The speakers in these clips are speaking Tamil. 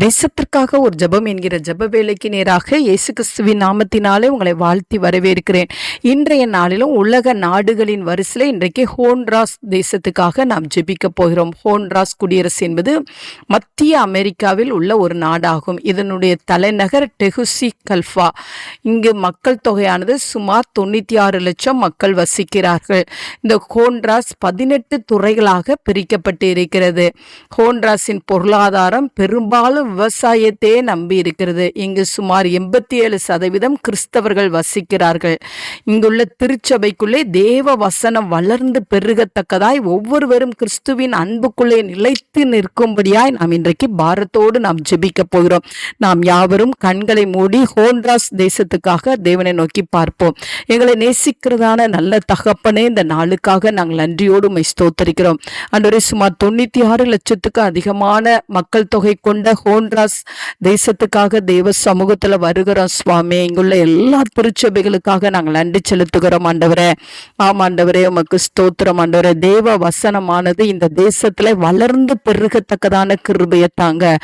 தேசத்திற்காக ஒரு ஜெபம் என்கிற ஜெப வேலைக்கு நேராக இயேசு கிறிஸ்துவின் நாமத்தினாலே உங்களை வாழ்த்தி வரவேற்கிறேன். இன்றைய நாளிலும் உலக நாடுகளின் வரிசையில் இன்றைக்கு ஹோண்ட்ராஸ் தேசத்துக்காக நாம் ஜெபிக்க போகிறோம். ஹோண்ட்ராஸ் குடியரசு என்பது மத்திய அமெரிக்காவில் உள்ள ஒரு நாடாகும். இதனுடைய தலைநகர் டெகுசி கல்ஃபா. இங்கு மக்கள் தொகையானது சுமார் தொண்ணூற்றி ஆறு லட்சம் மக்கள் வசிக்கிறார்கள். இந்த ஹோண்ட்ராஸ் பதினெட்டு துறைகளாக பிரிக்கப்பட்டு இருக்கிறது. ஹோண்ட்ராஸின் பொருளாதாரம் பெரும்பாலும் விவசாயத்தையே நம்பி இருக்கிறது. இங்கு சுமார் எண்பத்தி ஏழு சதவீதம் கிறிஸ்தவர்கள் வசிக்கிறார்கள். இங்குள்ள திருச்சபைக்குள்ளே தேவ வசனம் வளர்ந்து பெருகத்தக்கதாய் ஒவ்வொருவரும் கிறிஸ்துவின் அன்புக்குள்ளே நிலைத்து நிற்கும்படியாய் நாம் இன்றைக்கு பாரத்தோடு நாம் ஜெபிக்க போகிறோம். நாம் யாவரும் கண்களை மூடி ஹோண்ட்ராஸ் தேசத்துக்காக தேவனை நோக்கி பார்ப்போம். எங்களை நேசிக்கிறதான நல்ல தகப்பனே இந்த நாளுக்காக நாங்கள் நன்றியோடு மை ஸ்தோத்தரிக்கிறோம். அன்றரை சுமார் தொண்ணூற்றி ஆறு லட்சத்துக்கு அதிகமான மக்கள் தொகை கொண்ட ஹோண்ட்ராஸ் தேசத்துக்காக தேவ சமூகத்தில் வருகிறோம் சுவாமி. இங்குள்ள எல்லா திருச்சபைகளுக்காக நாங்கள் நன்றி செலுத்துகிறோம் ஆண்டவரே. ஆம் ஆண்டவரே உமக்கு ஸ்தோத்திரம் ஆண்டவரே. தேவ வசனமானது இந்த தேசத்துல வளர்ந்து பெருகத்தக்கதான கிருபையை தாங்க.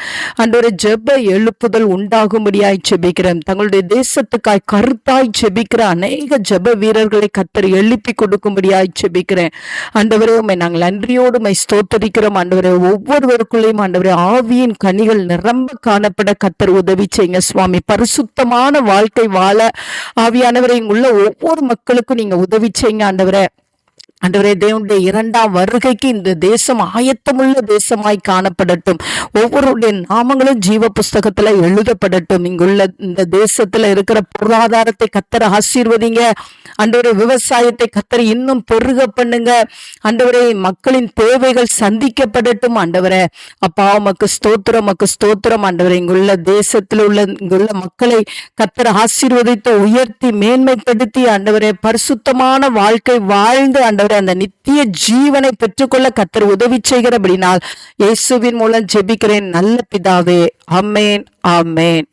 ஆண்டவரே ஜெப எழுப்புதல் உண்டாகும்படியாய் செபிக்கிறேன் தங்களுடைய தேசத்துக்காய் கருத்தாய் செபிக்கிற அநேக ஜெப வீரர்களை கத்தர் எழுப்பி கொடுக்கும்படியாய் செபிக்கிறேன் ஆண்டவரே உம்மை நாங்கள் நன்றியோடு மை ஸ்தோத்தரிக்கிறோம் ஆண்டவரே. ஒவ்வொருவருக்குள்ளேயும் ஆண்டவரே ஆவியின் கனிகள் நிரம்ப காணப்பட கத்தர் உதவி செய்யுங்க சுவாமி. பரிசுத்தமான வாழ்க்கை வாழ ஆவியானவரை உள்ள ஒவ்வொரு மக்களுக்கும் நீங்க உதவி செய்யுங்க ஆண்டவரை. அன்றுவரே தேவனுடைய இரண்டாம் வருகைக்கு இந்த தேசம் ஆயத்தமுள்ள தேசமாய் காணப்படட்டும். ஒவ்வொருடைய நாமங்களும் ஜீவ புஸ்தகத்துல எழுதப்படட்டும். இங்குள்ள இந்த தேசத்துல இருக்கிற பொருளாதாரத்தை கத்தர ஆசீர்வதிங்க. ஆண்டவரே விவசாயத்தை கத்தர இன்னும் பெருக பண்ணுங்க. ஆண்டவரே மக்களின் தேவைகள் சந்திக்கப்படட்டும் ஆண்டவரே. அப்பா மக்கு ஸ்தோத்திரம் மக்கு ஸ்தோத்திரம். ஆண்டவரே இங்குள்ள தேசத்தில் உள்ள இங்குள்ள மக்களை கத்தர ஆசீர்வதித்து உயர்த்தி மேன்மைப்படுத்தி ஆண்டவரே பரிசுத்தமான வாழ்க்கை வாழ்ந்து அண்டவர் அந்த நித்திய ஜீவனை பெற்றுக்கொள்ள கத்தர் உதவி செய்கிறபடினால் இயேசுவின் மூலம் ஜெபிக்கிறேன். நல்ல பிதாவே அம்மேன் ஆமேன்.